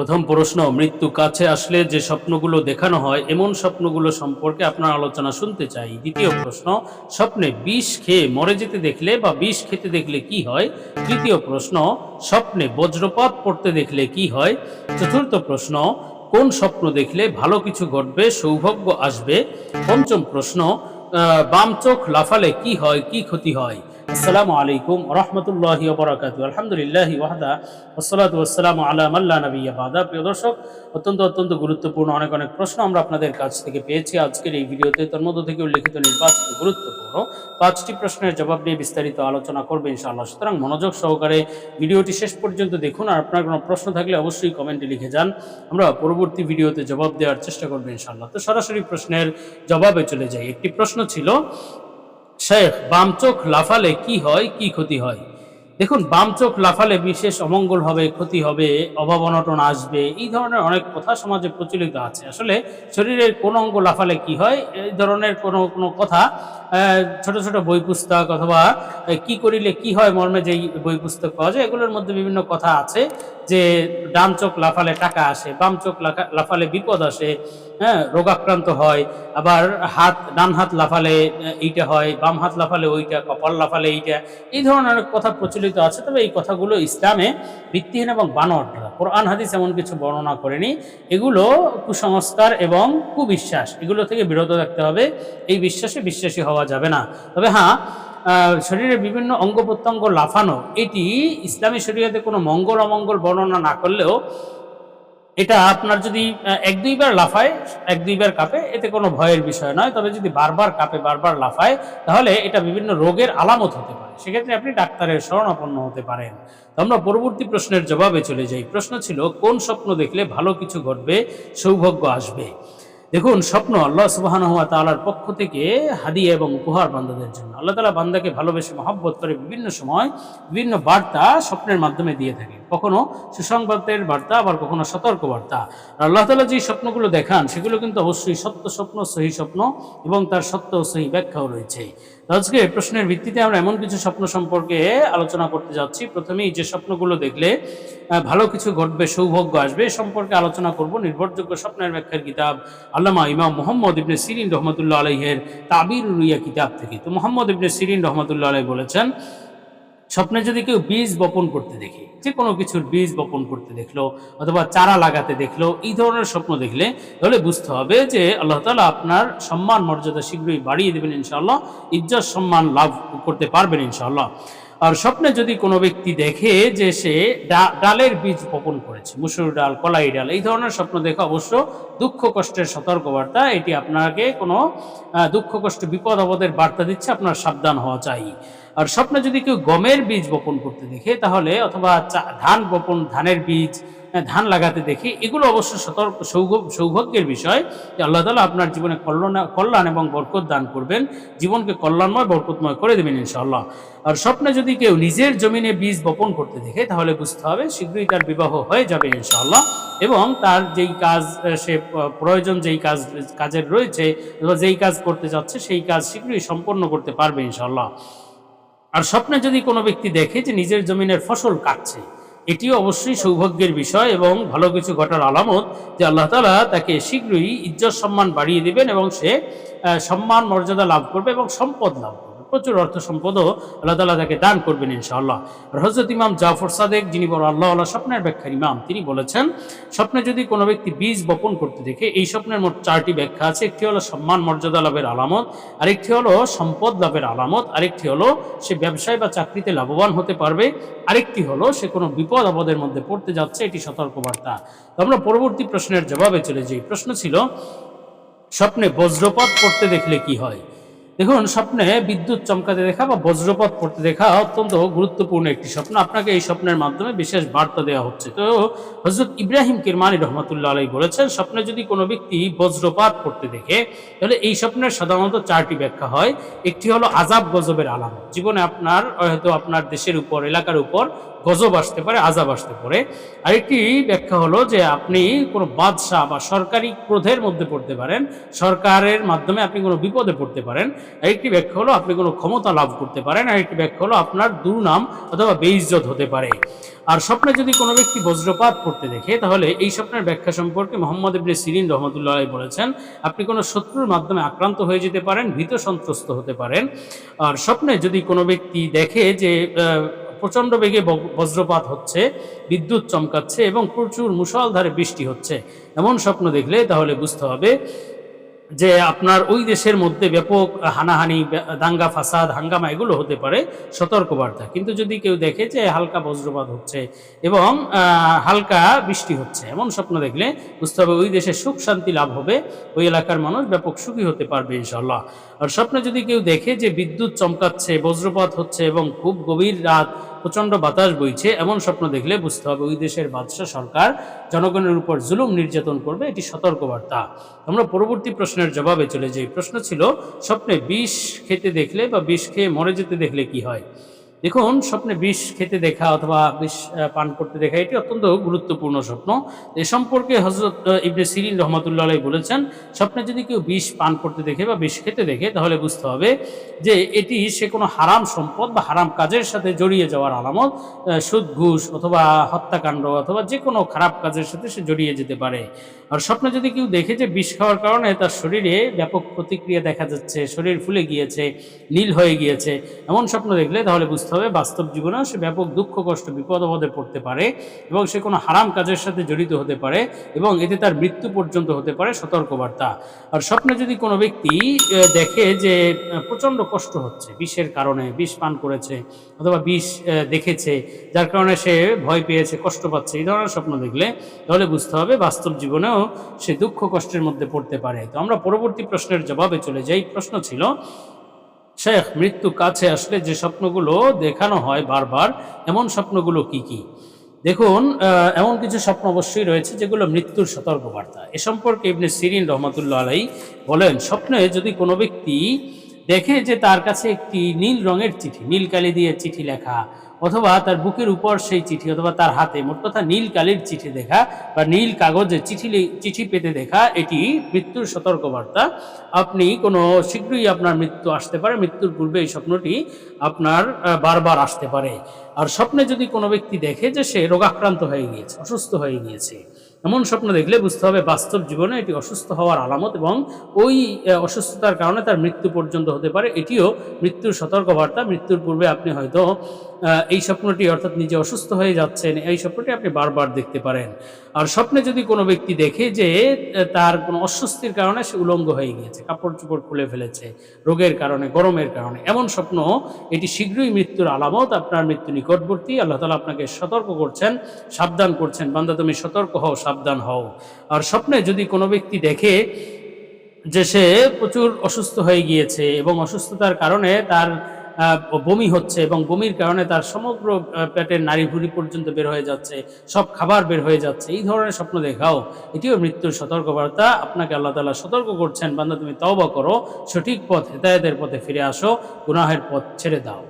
প্রথম প্রশ্ন, মৃত্যু কাছে আসলে যে স্বপ্নগুলো দেখানো হয়, এমন স্বপ্নগুলো সম্পর্কে আপনার আলোচনা শুনতে চাই। দ্বিতীয় প্রশ্ন, স্বপ্নে বিষ খেয়ে মরে যেতে দেখলে বা বিষ খেতে দেখলে কি হয়? তৃতীয় প্রশ্ন, স্বপ্নে বজ্রপাত পড়তে দেখলে কি হয়? চতুর্থ প্রশ্ন, কোন স্বপ্ন দেখলে ভালো কিছু ঘটবে, সৌভাগ্য আসবে? পঞ্চম প্রশ্ন বাম চোখ লাফালে কি হয়, কি ক্ষতি হয়? আসসালামু আলাইকুম রহমতুল্লাহি ওবরাকাতু আলহামদুলিল্লাহ ওয়াহদা ওসলাত ওয়াসালাম আলা মাল্লা নবিয়া বাদা। প্রিয় দর্শক, অত্যন্ত অত্যন্ত গুরুত্বপূর্ণ অনেক অনেক প্রশ্ন আমরা আপনাদের কাছ থেকে পেয়েছি। আজকের এই ভিডিওতে তার মধ্য থেকে উল্লেখিত নির্বাচিত গুরুত্বপূর্ণ পাঁচটি প্রশ্নের জবাব নিয়ে বিস্তারিত আলোচনা করবে ইনশাআল্লাহ। সুতরাং মনোযোগ সহকারে ভিডিওটি শেষ পর্যন্ত দেখুন আর আপনার কোনো প্রশ্ন থাকলে অবশ্যই কমেন্টে লিখে যান। আমরা পরবর্তী ভিডিওতে জবাব দেওয়ার চেষ্টা করব ইনশাআল্লাহ। তো সরাসরি প্রশ্নের জবাবে চলে যাই। একটি প্রশ্ন ছিল শেখ, বাম চোখ লাফালে কি হয়, কি ক্ষতি হয়? দেখুন, বাম চোখ লাফালে বিশেষ অমঙ্গল হবে, ক্ষতি হবে অভাব অনটন আসবে, এই ধরনের অনেক কথা সমাজে প্রচলিত আছে। আসলে শরীরের কোন অঙ্গ লাফালে কি হয়, এই ধরনের কোনো কোনো কথা ছোট ছোট বই পুস্তক অথবা কি করিলে কি হয়, মর্মে যেই বই পুস্তক পাওয়া যায়, এগুলোর মধ্যে বিভিন্ন কথা আছে। যে ডান চোখ লাফালে টাকা আসে, বাম চোখ লাফালে বিপদ আসে হ্যাঁ রোগাক্রান্ত হয়, আবার হাত, ডান হাত লাফালে এইটা হয়, বাম হাত লাফালে ওইটা, কপাল লাফালে এইটা, এই ধরনের অনেক কথা প্রচলিত আছে, তবে এই কথাগুলো ইসলামে ভিত্তিহীন এবং বানর কোরআন, হাদিস এমন কিছু বর্ণনা করেনি। এগুলো কুসংস্কার এবং কুবিশ্বাস, এগুলো থেকে বিরত থাকতে হবে, এই বিশ্বাসে বিশ্বাসী হওয়া যাবে না। তবে হ্যাঁ শরীরের বিভিন্ন অঙ্গ প্রত্যঙ্গ লাফানো, এটি ইসলামী শরীয়তে কোনো মঙ্গল, অমঙ্গল বর্ণনা না করলেও এটা আপনার যদি এক দুইবার লাফায়, এক দুইবার কাঁপে, এতে কোনো ভয়ের বিষয় নয়। তবে যদি বারবার কাঁপে, বারবার লাফায়, তাহলে এটা বিভিন্ন রোগের আলামত হতে পারে। সেক্ষেত্রে আপনি ডাক্তারের শরণাপন্ন হতে পারেন। তো আমরা পরবর্তী প্রশ্নের জবাবে চলে যাই। প্রশ্ন ছিল, কোন স্বপ্ন দেখলে ভালো কিছু ঘটবে, সৌভাগ্য আসবে? দেখুন, স্বপ্ন আল্লাহ সুবাহান হওয়া তালার পক্ষ থেকে হাদিয়া এবং উপহার বান্দাদের জন্য। আল্লাহ তালা বান্দাকে ভালোবেসে মহব্বত করে বিভিন্ন সময় বিভিন্ন বার্তা স্বপ্নের মাধ্যমে দিয়ে থাকে। কখনো সুসংবাদের বার্তা, আবার কখনো সতর্ক বার্তা আল্লাহ তালা যে স্বপ্নগুলো দেখান, সেগুলো কিন্তু অবশ্যই সত্য স্বপ্ন, সহি স্বপ্ন এবং তার সত্য সহি ব্যাখ্যাও রয়েছে। আজকে প্রশ্নের ভিত্তিতে আমরা এমন কিছু স্বপ্ন সম্পর্কে আলোচনা করতে যাচ্ছি। প্রথমেই যে স্বপ্নগুলো দেখলে ভালো কিছু ঘটবে, সৌভাগ্য আসবে সম্পর্কে আলোচনা করব। নির্ভরযোগ্য স্বপ্নের ব্যাখ্যার কিতাব আল্লামা ইমাম মোহাম্মদ ইবনে সিরিন রহমতুল্লাহ আলহের তাবির রুইয়া কিতাব থেকে। তো মোহাম্মদ ইবনে সিরিন রহমতুল্লাহ আলাই বলেছেন স্বপ্নে যদি কেউ বীজ বপন করতে দেখে, যে কোনো কিছুর বীজ বপন করতে দেখল, অথবা চারা লাগাতে দেখল, এই ধরনের স্বপ্ন দেখলে, তাহলে বুঝতে হবে যে আল্লাহ তালা আপনার সম্মান, মর্যাদা শীঘ্রই বাড়িয়ে দেবেন ইনশাআল্লাহ, ইজ্জত, সম্মান লাভ করতে পারবেন ইনশাআল্লাহ। আর স্বপ্নে যদি কোনো ব্যক্তি দেখে যে সে ডালের বীজ বপন করেছে, মুসুর ডাল, কলাই ডাল, এই ধরনের স্বপ্ন দেখে অবশ্য দুঃখ, কষ্টের সতর্কবার্তা, এটি আপনাকে কোনো দুঃখ, কষ্ট, বিপদ আপদের বার্তা দিচ্ছে, আপনার সাবধান হওয়া চাই। আর স্বপ্নে যদি কেউ গমের বীজ বপন করতে দেখে, তাহলে অথবা ধান বপন, ধানের বীজ ধান লাগাতে দেখে, এগুলো অবশ্য সতর্ক সৌভ- সৌভাগ্যের বিষয় যে আল্লাহ তালা আপনার জীবনে কল্যাণ কল্যাণ এবং বরকত দান করবেন, জীবনকে কল্যাণময়, বরকতময় করে দেবেন ইনশাআল্লাহ। আর স্বপ্নে যদি কেউ নিজের জমিনে বীজ বপন করতে দেখে, তাহলে বুঝতে হবে শীঘ্রই তার বিবাহ হয়ে যাবে ইনশাআল্লাহ এবং তার যেই কাজ সে প্রয়োজন যেই কাজ, কাজের রয়েছে যেই কাজ করতে যাচ্ছে, সেই কাজ শীঘ্রই সম্পন্ন করতে পারবে ইনশাআল্লাহ। আর স্বপ্নে যদি কোনো ব্যক্তি দেখে যে নিজের জমিনের ফসল কাটছে, এটিও অবশ্যই সৌভাগ্যের বিষয় এবং ভালো কিছু ঘটার আলামত যে আল্লাহ তালা তাকে শীঘ্রই ইজ্জত সম্মান বাড়িয়ে দিবেন এবং সে সম্মান মর্যাদা লাভ করবে এবং সম্পদ লাভ করবে। প্রচুর অর্থ সম্পদও আল্লাহ তালা তাকে দান করবেন ইনশাআল্লাহ। হজরত ইমাম জাফর সাদেক, যিনি বড় আল্লাহ আল্লাহ স্বপ্নের ব্যাখ্যার ইমাম, তিনি বলেছেন, স্বপ্নে যদি কোনো ব্যক্তি বীজ বপন করতে দেখে, এই স্বপ্নের মোট চারটি ব্যাখ্যা আছে, একটি হলো সম্মান, মর্যাদা লাভের আলামত, আরেকটি হলো সম্পদ লাভের আলামত, আরেকটি হলো সে ব্যবসায় বা চাকরিতে লাভবান হতে পারবে, আরেকটি হলো সে কোনো বিপদ আপদের মধ্যে পড়তে যাচ্ছে, এটি সতর্কবার্তা। আমরা পরবর্তী প্রশ্নের জবাবে চলে যাই। প্রশ্ন ছিল, স্বপ্নে বজ্রপাত পড়তে দেখলে কি হয়? দেখুন, স্বপ্নে বিদ্যুৎ চমকাতে দেখা বা বজ্রপাত পড়তে দেখা অত্যন্ত গুরুত্বপূর্ণ একটি স্বপ্ন। আপনাকে এই স্বপ্নের মাধ্যমে বিশেষ বার্তা দেওয়া হচ্ছে। তো হজরত ইব্রাহিম কিরমানি রহমতুল্লাহ আলাই বলেছেন, স্বপ্নে যদি কোনো ব্যক্তি বজ্রপাত পড়তে দেখে, তাহলে এই স্বপ্নের সাধারণত চারটি ব্যাখ্যা হয়। একটি হলো আজাব গজবের আলামত। জীবনে আপনার, হয়তো আপনার দেশের উপর, এলাকার উপর গজব আসতে পারে আজাব আসতে পারে। আরেকটি ব্যাখ্যা হলো যে আপনি কোনো বাদশাহ বা সরকারি ক্রোধের মধ্যে পড়তে পারেন, সরকারের মাধ্যমে আপনি কোনো বিপদে পড়তে পারেন। আরেকটি ব্যাখ্যা হলো আপনি কোনো ক্ষমতা লাভ করতে পারেন, আরেকটি ব্যাখ্যা হলো আপনার দুর্নাম অথবা বেইজ্জত হতে পারে। আর স্বপ্নে যদি কোনো ব্যক্তি বজ্রপাত পড়তে দেখে, তাহলে এই স্বপ্নের ব্যাখ্যা সম্পর্কে মোহাম্মদ ইবনে সিরিন রহমতুল্লাহ বলেছেন, আপনি কোনো শত্রুর মাধ্যমে আক্রান্ত হয়ে যেতে পারেন, ভীত সন্ত্রস্ত হতে পারেন। আর স্বপ্নে যদি কোনো ব্যক্তি দেখে যে প্রচণ্ড বেগে বজ্রপাত হচ্ছে, বিদ্যুৎ চমকাচ্ছে এবং প্রচুর মুষলধারে বৃষ্টি হচ্ছে। এমন স্বপ্ন দেখলে তাহলে বুঝতে হবে যে আপনার ওই দেশের মধ্যে ব্যাপক হানাহানি দাঙ্গা, ফাসাদ, হাঙ্গামা এগুলো হতে পারে সতর্কবার্তা। কিন্তু যদি কেউ দেখে যে হালকা বজ্রপাত হচ্ছে এবং হালকা বৃষ্টি হচ্ছে, এমন স্বপ্ন দেখলে বুঝতে হবে ওই দেশে সুখ শান্তি লাভ হবে, ওই এলাকার মানুষ ব্যাপক সুখী হতে পারবে ইনশাল্লাহ আর স্বপ্নে যদি কেউ দেখে যে বিদ্যুৎ চমকাচ্ছে, বজ্রপাত হচ্ছে এবং খুব গভীর রাত প্রচণ্ড বাতাস বইছে, এমন স্বপ্ন দেখলে বুঝতে হবে ওই দেশের বাদশাহ সরকার জনগণের উপর জুলুম নির্যাতন করবে, এটি সতর্কবার্তা। আমরা পরবর্তী প্রশ্নের জবাবে চলে যাই। প্রশ্ন ছিল, স্বপ্নে বিষ খেতে দেখলে বা বিষ খেয়ে মরে যেতে দেখলে কি হয়? দেখুন, স্বপ্নে বিষ খেতে দেখা অথবা বিষ পান করতে দেখা, এটি অত্যন্ত গুরুত্বপূর্ণ স্বপ্ন। এ সম্পর্কে হজরত ইবনে সিরিন রহমতুল্লাহ বলেছেন, স্বপ্নে যদি কেউ বিষ পান করতে দেখে বা বিষ খেতে দেখে, তাহলে বুঝতে হবে যে এটি সে কোনো হারাম সম্পদ বা হারাম কাজের সাথে জড়িয়ে যাওয়ার আলামত সুদ, ঘুষ অথবা হত্যাকাণ্ড অথবা যে কোনো খারাপ কাজের সাথে সে জড়িয়ে যেতে পারে। আর স্বপ্নে যদি কেউ দেখে যে বিষ খাওয়ার কারণে তার শরীরে ব্যাপক প্রতিক্রিয়া দেখা যাচ্ছে, শরীর ফুলে গিয়েছে, নীল হয়ে গিয়েছে, এমন স্বপ্ন দেখলে তাহলে বুঝতে হবে, বাস্তব জীবনেও সে ব্যাপক দুঃখ, কষ্ট, বিপদ আপদে পড়তে পারে এবং সে কোনো হারাম কাজের সাথে জড়িত হতে পারে এবং এতে তার মৃত্যু পর্যন্ত হতে পারে সতর্কবার্তা। আর স্বপ্নে যদি কোনো ব্যক্তি দেখে যে প্রচণ্ড কষ্ট হচ্ছে, বিষের কারণে, বিষ পান করেছে অথবা বিষ দেখেছে, যার কারণে সে ভয় পেয়েছে, কষ্ট পাচ্ছে, এই ধরনের স্বপ্ন দেখলে তাহলে বুঝতে হবে বাস্তব জীবনেও সে দুঃখ, কষ্টের মধ্যে পড়তে পারে। তো আমরা পরবর্তী প্রশ্নের জবাবে চলে যাই। প্রশ্ন ছিল শেখ, মৃত্যু কাছে আসলে যে স্বপ্নগুলো দেখানো হয় বারবার, এমন স্বপ্নগুলো কি কি? দেখুন এমন কিছু স্বপ্ন অবশ্যই রয়েছে যেগুলো মৃত্যুর সতর্কবার্তা। এ সম্পর্কে ইবনে সিরিন রহমতুল্লাহ আলাই বলেন, স্বপ্নে যদি কোনো ব্যক্তি দেখে যে তার কাছে একটি নীল রঙের চিঠি নীল কালি দিয়ে চিঠি লেখা অথবা তার বুকের উপর সেই চিঠি অথবা তার হাতে, মোট কথা নীল কালির চিঠি দেখা বা নীল কাগজে চিঠি চিঠি পেতে দেখা, এটি মৃত্যুর সতর্কবার্তা। আপনি কোনো শীঘ্রই আপনার মৃত্যু আসতে পারে, মৃত্যুর পূর্বে এই স্বপ্নটি আপনার বারবার আসতে পারে। আর স্বপ্নে যদি কোনো ব্যক্তি দেখে যে সে রোগাক্রান্ত হয়ে গিয়েছে, অসুস্থ হয়ে গিয়েছে এমন স্বপ্ন দেখলে বুঝতে হবে বাস্তব জীবনে এটি অসুস্থ হওয়ার আলামত এবং ওই অসুস্থতার কারণে তার মৃত্যু পর্যন্ত হতে পারে। এটিও মৃত্যুর সতর্কবার্তা। মৃত্যুর পূর্বে আপনি হয়তো এই স্বপ্নটি অর্থাৎ নিজে অসুস্থ হয়ে যাচ্ছেন, এই স্বপ্নটি আপনি বারবার দেখতে পারেন। আর স্বপ্নে যদি কোনো ব্যক্তি দেখে যে তার কোনো অস্বস্তির কারণে সে উলঙ্গ হয়ে গিয়েছে, কাপড় চোপড় খুলে ফেলেছে, রোগের কারণে, গরমের কারণে, এমন স্বপ্ন, এটি শীঘ্রই মৃত্যুর আলামত, আপনার মৃত্যু নিকটবর্তী। আল্লাহ তালা আপনাকে সতর্ক করছেন, সাবধান করছেন। বান্দা, তুমি সতর্ক হও সাবধান হও। আর স্বপ্নে যদি কোনো ব্যক্তি দেখে যে সে প্রচুর অসুস্থ হয়ে গিয়েছে এবং অসুস্থতার কারণে তার বমি হচ্ছে এবং বমির কারণে তার সমগ্র পেটের নাড়ি ভুড়ি পর্যন্ত বের হয়ে যাচ্ছে, সব খাবার বের হয়ে যাচ্ছে, এই ধরনের স্বপ্ন দেখাও। এটিও মৃত্যুর সতর্কবার্তা। আপনাকে আল্লাহ তালা সতর্ক করছেন, বান্দা তুমি তওবা করো, সঠিক পথ, হেদায়েতের পথে ফিরে আসো, গুনাহের পথ ছেড়ে দাও।